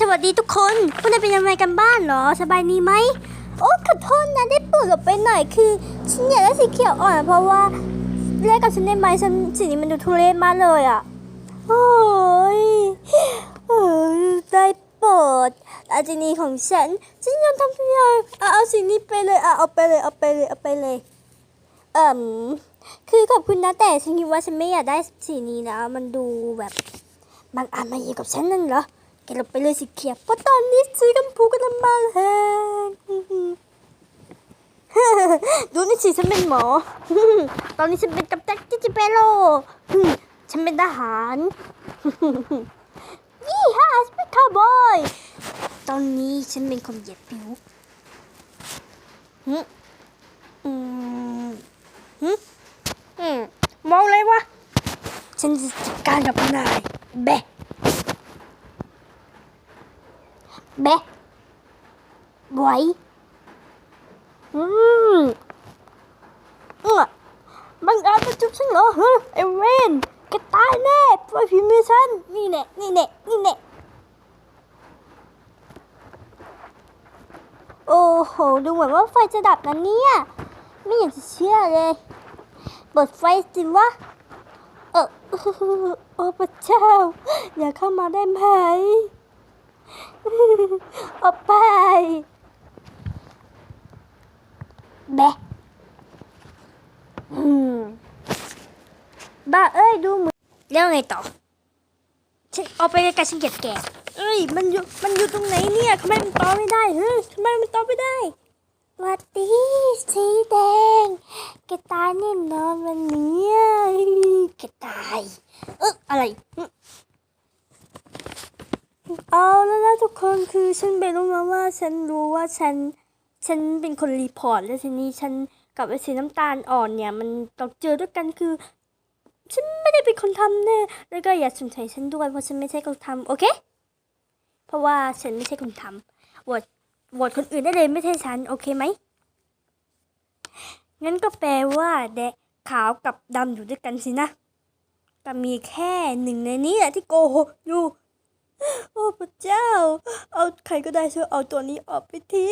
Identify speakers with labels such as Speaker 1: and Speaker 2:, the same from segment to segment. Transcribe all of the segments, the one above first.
Speaker 1: สวัสดีทุกคนพวกนายเป็นยังไงกันบ้านเหรอ สบายดีไหม โอ้ขอโทษนะได้ปวดออกไปหน่อยคือฉันอยากได้สีเขียวอ่อนเพราะว่าแลกกับฉันได้ไหมฉันสีนี้มันดูทุเรศมากเลยอะ โอ้ยเออได้ปรดอาจินีของฉันฉันยอมทำทุกอย่างเอาเอาสีนี้ไปเลยเอาเอาไปเลยเอาไปเลยเอาไปเลยเอ่มคือขอบคุณนะแต่ฉันคิดว่าฉันไม่อยากได้สีนี้นะ มันดูแบบบางอันมาอยู่ยกับฉันนั่นเหรอ แกลบไปเลยสีเขียวเพราะตอนนี้ซื้อกัมพูกำลังมาแพงดูนี่สิฉันเป็นหมอ ตอนนี้ฉันเป็นกัปตันจิจิเปโลฉันเป็นทหารยี่ห้าสเปคคาวบอย ตอนนี้ฉันเป็นคนเหยียดผิวหึอืมหึอืมมองเลยวะฉันจะจัดการกับนายแบะ แบะไหวอืมเออบังอาจมาจุบฉันเหรอฮะไอเวนแกตายแน่ปล่อยผีมือฉันนี่แน่นี่แน่นี่แน่โอ้โห ดูเหมือนว่าไฟจะดับนะเนี่ย ไม่อยากจะเชื่อเลยเปิดไฟสิวะ เออโอ้พระเจ้า อย่าเข้ามาได้ไหม ออกไปแบะอืมบ้าเอ้ยดูเหมือนแล้วไงต่อฉันเอาไปไกลๆฉันเกลียดแกเอ้ยมันอยู่มันอยู่ตรงไหนเนี่ยทำไมมันต่อไม่ได้เฮ้ยทำไมมันต่อไม่ได้วัสดีสีแดงแกตายแน่นอนวันนี้แกตายเอออะไรหึเอาแล้วนะทุก คนคือฉันไปรู้มาว่าฉันรู้ว่าฉัน ฉันเป็นคนรีพอร์ตแล้วทีนี้ฉันกับไอ้สีน้ำตาลอ่อนเนี่ย มันต้องเจอด้วยกันคือ ฉันไม่ได้เป็นคนทำแน่แล้วก็อย่าสนใจฉันด้วยเพราะฉันไม่ใช่คนทำโอเค เพราะว่าฉันไม่ใช่คนทำโหวตโหวตคนอื่นได้เลยไม่ใช่ฉันโอเคไหมงั้นก็แปลว่าแดะขาวกับดำอยู่ด้วยกันสินะแต่มีแค่หนึ่งในนี้แหละที่โกหกอยู่ โอ้ เจ้าเอาใครก็ได้ช่วยเอาตัวนี้ออกไปที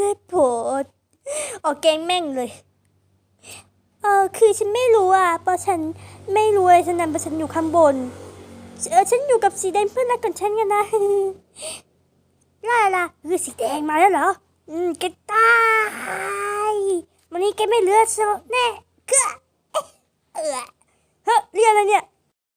Speaker 1: ได้โปรดออกแกงแม่งเลย เออคือฉันไม่รู้อะเพราะฉันไม่รู้เลยฉันนั้นเพราะฉันอยู่ข้างบน เออฉันอยู่กับสีแดงเพื่อนรักกันฉันกันนะล่าล่ะคือสีแดงมาแล้วเหรอ อืมแกตายวันนี้แกไม่เหลือโซแน่เกลือเออเฮ้ยเรียกอะไรเนี่ย